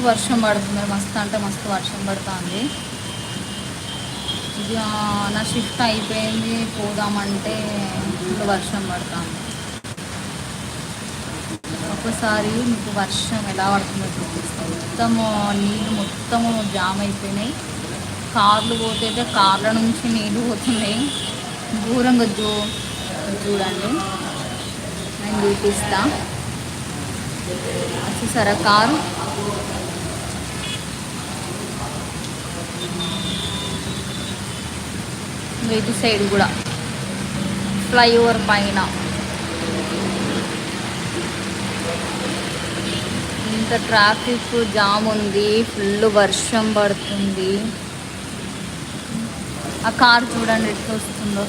మస్తు వర్షం పడుతుంది మస్తు అంటే మస్తు వర్షం పడుతుంది. ఇక నా షిఫ్ట్ అయిపోయింది పోదామంటే ఇప్పుడు వర్షం పడుతుంది. ఒక్కసారి మీకు వర్షం ఎలా పడుతుందో చూపిస్తాను. మొత్తము నీళ్ళు మొత్తము జామ్ అయిపోయినాయి. కార్లు పోతే కార్ల నుంచి నీళ్ళు పోతున్నాయి. దూరంగా చూ చూడండి. నేను చూపిస్తా. చూసారా కారు? ఇంకా ఇటు సైడ్ కూడా. ఫ్లైఓవర్ పైన. ఇంత ట్రాఫిక్ జామ్ ఉంది ఫుల్ వర్షం పడుతుంది. ఆ కార్ చూడండి ఎట్లా వస్తుందో.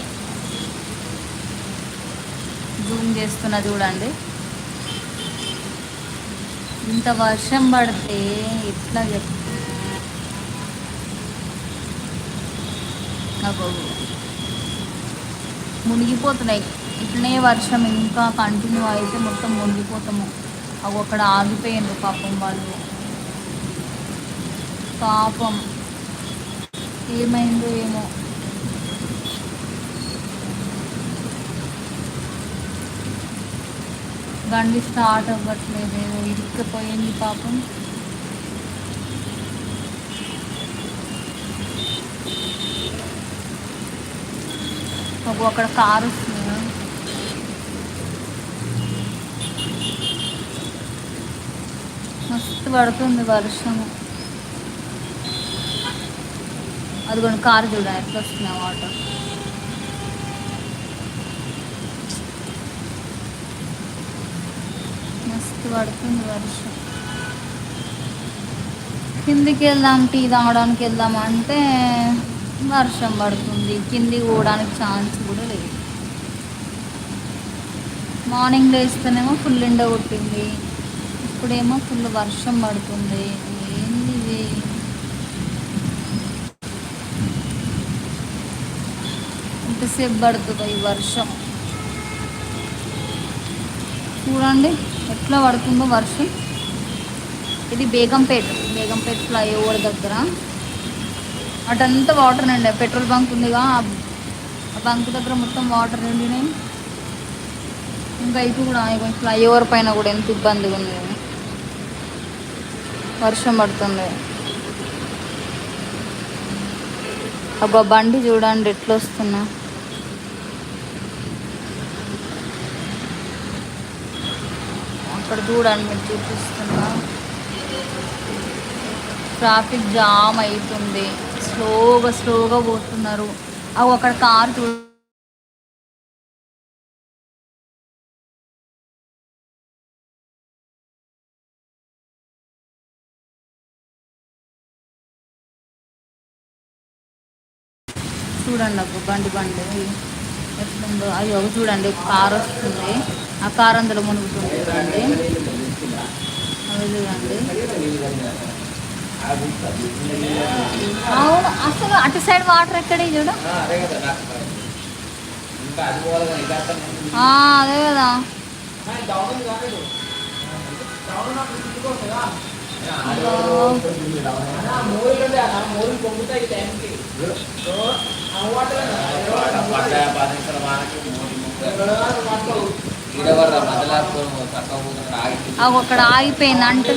జూమ్ చేస్తున్నా చూడండి. ఇంత వర్షం పడితే ఎట్లా చెప్తా నాకు మునిగిపోతున్నాయి. ఇట్లనే వర్షం ఇంకా కంటిన్యూ అయితే మొత్తం మునిగిపోతాము. అవి అక్కడ ఆగిపోయిండ్రు పాపం వాళ్ళు. పాపం. ఏమైందో ఏమో. బండి స్టార్ట్ అవ్వట్లేదు. ఏదో ఇరుక్కుపోయింది పాపం. ఒక అక్కడ కారు వస్తుంది? మస్తు పడుతుంది వర్షము. అదిగోండి కారు చూడండి ఎట్లా వస్తున్నాయి వాటర్. మస్తు పడుతుంది వర్షం. కిందికి వెళ్దాం టీ తాగడానికి వెళ్దాం అంటే వర్షం పడుతుంది. కింది పోవడానికి ఛాన్స్ కూడా లేదు. మార్నింగ్ లేస్తేనేమో ఫుల్ ఎండ కొట్టింది. ఇప్పుడేమో ఫుల్ వర్షం పడుతుంది. ఏంది ఇది? ఎంతసేపు పడుతుంది ఈ వర్షం? చూడండి ఎట్లా పడుతుందో వర్షం. ఇది బేగంపేట బేగంపేట ఫ్లైఓవర్ దగ్గర. అటంతా వాటర్ నిండా పెట్రోల్ బంక్ ఉందిగా. ఆ బంక్ దగ్గర మొత్తం వాటర్ నిండినాయి. ఇంకా ఇటు కూడా ఇగో ఫ్లైఓవర్ పైన కూడా ఎంత ఇబ్బందిగా ఉంది. వర్షం పడుతుంది. అబ్బా బండి చూడండి ఎట్లా వస్తున్నా. అక్కడ చూడండి మీరు చూపిస్తున్నా. ట్రాఫిక్ జామ్ అవుతుంది. స్లోగా స్లోగా పోతున్నారు. అవి అక్కడ కార్ చూ చూడండి అబ్బా బండి బండి. ఎట్లుందో? అయ్యో చూడండి కార్ వస్తుంది. ఆ కార్ అందులో మునుగుతుంది. చూడండి. అవి చూడండి. అవును అసలు అటు సైడ్ వాటర్ ఎక్కడే చూడు? ఆ, అదే కదా అవి అక్కడ ఆగిపోయింది అంటే.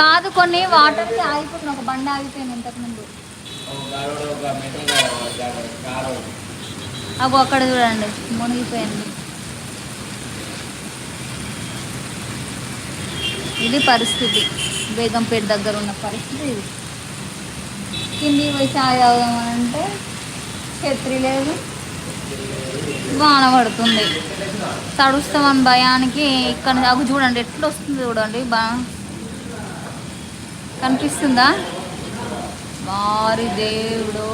కాదు కొన్ని వాటర్కి ఆగిపోతుంది ఒక బండి ఆగిపోయింది ఇంతకు ముందు అవి అక్కడ చూడండి మునిగిపోయింది. ఇది పరిస్థితి. బేగంపేట దగ్గర ఉన్న పరిస్థితి ఇది. కింది పోయి తాగుదామంటే ఛత్రి లేదు. వాన పడుతుంది. తడుస్తామని భయానికి ఇక్కడ అగు చూడండి ఎట్లా వస్తుంది చూడండి బా. కనిపిస్తుందా? వారి దేవుడు.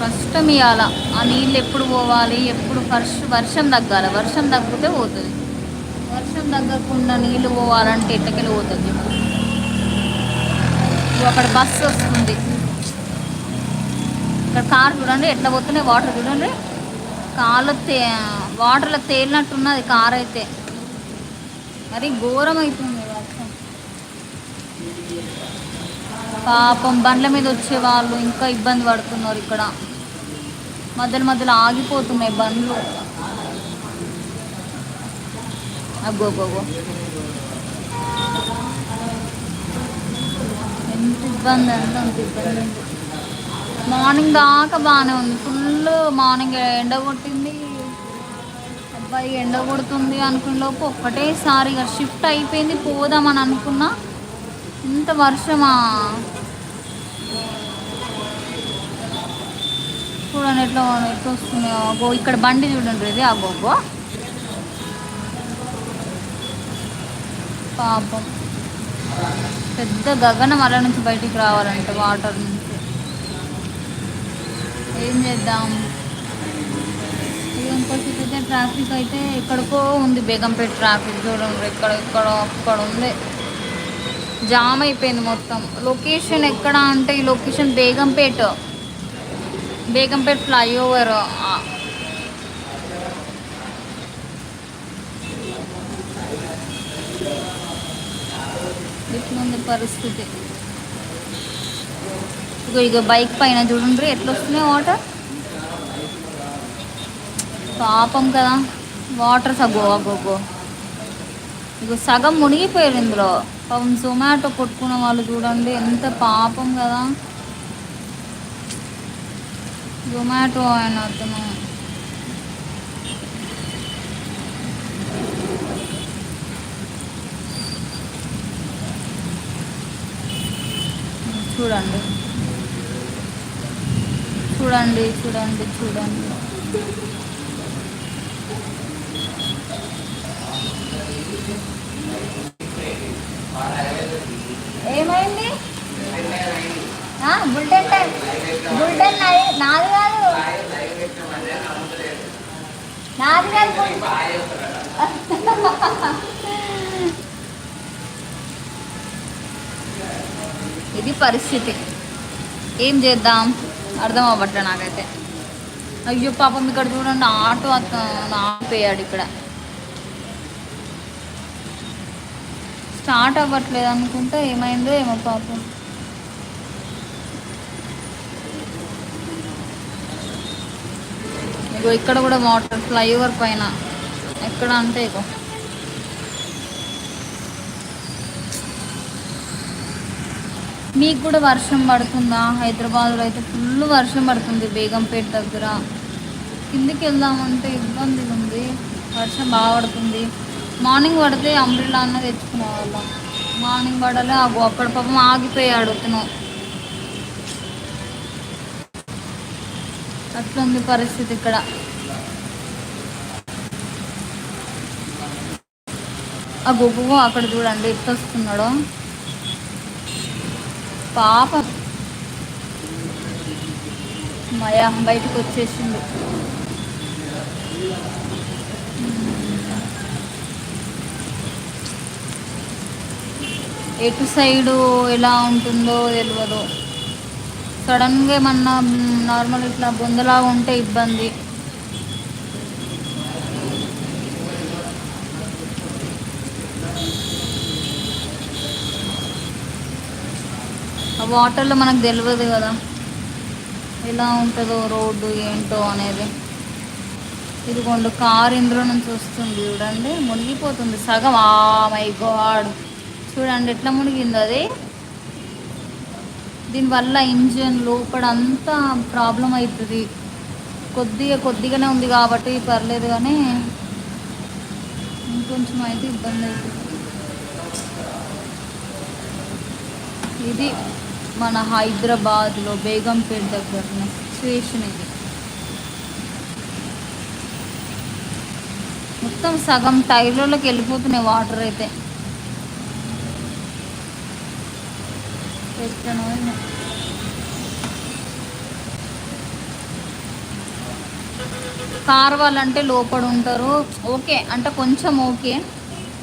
కష్టం ఇవ్వాల ఆ నీళ్ళు ఎప్పుడు పోవాలి ఎప్పుడు వర్ష వర్షం తగ్గాలి. వర్షం తగ్గితే పోతుంది. వర్షం తగ్గకుండా నీళ్ళు పోవాలంటే ఎట్టకెళ్ళి పోతుంది? అక్కడ బస్సు వస్తుంది. ఇక్కడ కార్ చూడండి ఎట్లా పోతున్నాయి వాటర్ చూడండి. కార్లో తే వాటర్లో తేలినట్టున్నది కార్ అయితే. మరి ఘోరం అవుతుంది వర్షం. పాపం బండ్ల మీద వచ్చే వాళ్ళు ఇంకా ఇబ్బంది పడుతున్నారు ఇక్కడ. మధ్యలో మధ్యలో ఆగిపోతున్నాయి బండ్లు. అగ్గోగోగో ఎంత ఇబ్బంది అంటే అంత ఇబ్బంది. మార్నింగ్ దాకా బాగానే ఉంది. ఫుల్ మార్నింగ్ ఎండ కొట్టింది. అబ్బాయి ఎండ కొడుతుంది అనుకున్న లోపు ఒక్కటేసారి ఇక షిఫ్ట్ అయిపోయింది. పోదామని అనుకున్నా. ఇంత వర్షమా? చూడండి ఎట్లా ఎట్లా వస్తున్నాయో అగో ఇక్కడ బండి చూడండి ఇది. అగోగో పాపం. పెద్ద గగనం అలా నుంచి బయటికి రావాలంట వాటర్ నుంచి. ఏం చేద్దాం? ఇక ఇంకోటి అయితే ట్రాఫిక్ అయితే ఎక్కడికో ఉంది. బేగంపేట ట్రాఫిక్ చూడండి. ఇక్కడ ఇక్కడ అక్కడ ఉంది. జామ్ అయిపోయింది మొత్తం. లొకేషన్ ఎక్కడ అంటే ఈ లొకేషన్ బేగంపేట. బేగంపేట ఫ్లైఓవర్ ఇట్లుంది పరిస్థితి. ఇగో ఇక బైక్ పైన చూడండి ఎట్లా వస్తున్నాయి వాటర్? పాపం కదా. వాటర్ సగో అగోగో ఇగో సగం మునిగిపోయారు ఇందులో. పాపం జొమాటో కొట్టుకున్న వాళ్ళు చూడండి ఎంత పాపం కదా. జొమాటో ఆయన అతను. చూడండి. చూడండి చూడండి చూడండి. ఏమైంది? Bulletin time. బుల్టెన్ నాది కాదు. నాది కాదు ఇది పరిస్థితి. ఏం చేద్దాం? అర్థం అవ్వట్లే నాకైతే. అయ్యో పాపం ఇక్కడ చూడండి ఆటో అతను ఆపిపోయాడు ఇక్కడ. స్టార్ట్ అవ్వట్లేదు అనుకుంటే ఏమైందో ఏమో పాపం. ఇగో ఇక్కడ కూడా వాటర్ ఫ్లైఓవర్ పైన. ఎక్కడ అంటే ఇగో. మీకు కూడా వర్షం పడుతుందా? హైదరాబాద్లో అయితే ఫుల్ వర్షం పడుతుంది బేగంపేట దగ్గర. కిందికి వెళ్దామంటే ఇబ్బంది ఉంది. వర్షం బాగా పడుతుంది. మార్నింగ్ పడితే అంబ్రిల్లా అన్న తెచ్చుకునే వాళ్ళం మార్నింగ్ పడాలి అగో అక్కడ పాపం ఆగిపోయాడు అతను. అట్లుంది పరిస్థితి ఇక్కడ. ఆ గుగ్గు అక్కడ చూడండి ఎట్లా వస్తున్నాడో పాపం. మయా బయటకు వచ్చేసింది. ఎటు సైడు ఎలా ఉంటుందో తెలియదు సడన్గా ఏమన్నా నార్మల్ ఇట్లా బొందలాగా ఉంటే ఇబ్బంది. వాటర్లో మనకు తెలియదు కదా. ఎలా ఉంటుందో రోడ్డు ఏంటో అనేది. ఇదిగోండి కారు ఇందులో నుంచి వస్తుంది చూడండి. మునిగిపోతుంది సగం. ఆ మై గాడ్. చూడండి ఎట్లా మునిగింది అది. దీనివల్ల ఇంజన్ లోపల అంతా ప్రాబ్లం అవుతుంది. కొద్దిగా కొద్దిగానే ఉంది కాబట్టి పర్లేదు కానీ ఇంకొంచెం అయితే ఇబ్బంది అవుతుంది. ఇది మన హైదరాబాద్లో బేగంపేట దగ్గర సిచ్యువేషన్ ఇది. మొత్తం సగం టైర్లలోకి వెళ్ళిపోతున్నాయి వాటర్ అయితే. కార్ వాళ్ళంటే లోపల ఉంటారు. ఓకే అంటే కొంచెం ఓకే.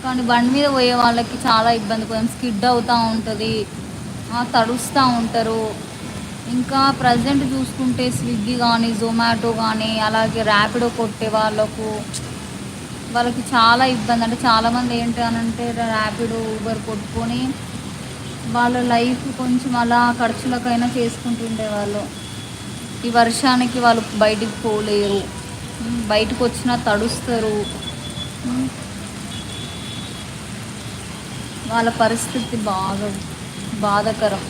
కానీ బండి మీద పోయే వాళ్ళకి చాలా ఇబ్బంది. కొంచెం స్కిడ్ అవుతూ ఉంటుంది. తడుస్తూ ఉంటారు. ఇంకా ప్రజెంట్ చూసుకుంటే స్విగ్గీ కానీ జొమాటో కానీ అలాగే ర్యాపిడో కొట్టే వాళ్ళకు వాళ్ళకి చాలా ఇబ్బంది. అంటే చాలామంది ఏంటి అని అంటే ర్యాపిడో ఊబర్ కొట్టుకొని వాళ్ళ లైఫ్ కొంచెం అలా ఖర్చులకైనా చేసుకుంటుండే వాళ్ళు. ఈ వర్షానికి వాళ్ళు బయటికి పోలేరు. బయటకు వచ్చినా తడుస్తారు. వాళ్ళ పరిస్థితి బాగా బాధాకరం.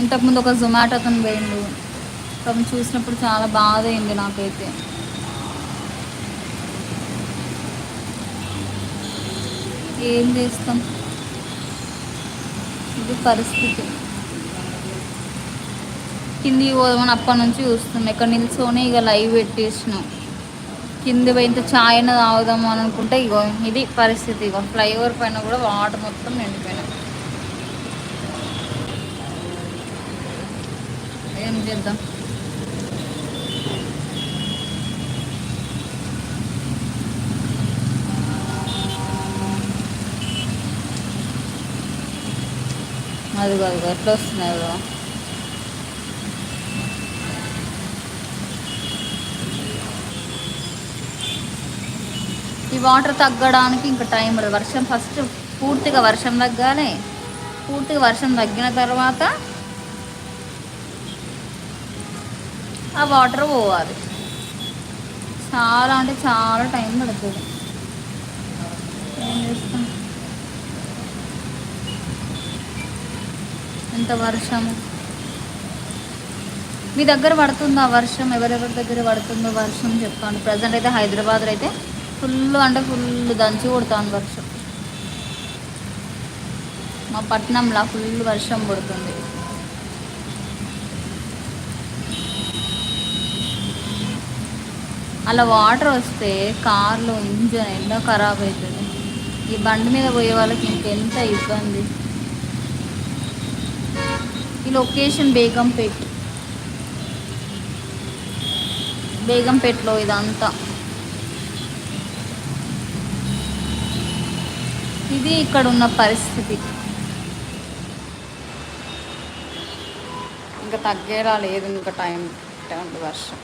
ఇంతకుముందు ఒక జొమాటో అతను పోయిండు. పాపం చూసినప్పుడు చాలా బాధ అయింది నాకైతే. ఏం చేస్తాం? ఇది పరిస్థితి. కింది పోదామని అప్పటి నుంచి చూస్తున్నాం. ఇక్కడ నిల్చొని ఇక లైవ్ పెట్టేసినాం. కింది పోయింత ఛాయ్ అయినా తాగుదాము అని అనుకుంటే ఇగో ఇది పరిస్థితి. ఇగో ఫ్లైఓవర్ పైన కూడా వాటర్ మొత్తం నిండిపోయినాయి. ఏం చేద్దాం? అది కాదు ఎట్లా వస్తున్నాయి ఈ వాటర్ తగ్గడానికి ఇంకా టైం పడదు వర్షం ఫస్ట్ పూర్తిగా వర్షం తగ్గాలి. పూర్తిగా వర్షం తగ్గిన తర్వాత ఆ వాటర్ పోవాలి. చాలా అంటే చాలా టైం పడుతుంది. ఏం చేస్తాం? ఎంత వర్షము మీ దగ్గర పడుతుందా వర్షం? ఎవరెవరి దగ్గర పడుతుందో వర్షం చెప్పండి. ప్రజెంట్ అయితే హైదరాబాద్లో అయితే ఫుల్ అంటే ఫుల్ దంచి కొడుతుంది వర్షం. మా పట్నంలో ఫుల్ వర్షం పడుతుంది. అలా వాటర్ వస్తే కార్లో ఇంజన్ ఎన్నో ఖరాబ్ అవుతుంది ఈ బండి మీద పోయే వాళ్ళకి ఇంకెంత ఇబ్బంది? ఈ లొకేషన్ బేగంపేట్. బేగంపేట్లో ఇదంతా. ఇది ఇక్కడ ఉన్న పరిస్థితి. ఇంకా తగ్గేలా లేదు ఇంకా టైం టైం వర్షం.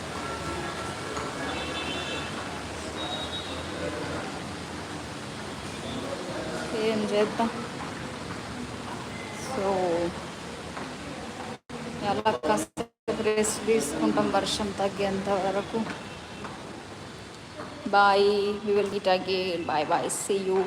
ఏం చేద్దాం? సో ఎలా కాసేపు రెస్ట్ తీసుకుంటాం వర్షం తగ్గేంత వరకు. Bye we will get again bye bye see you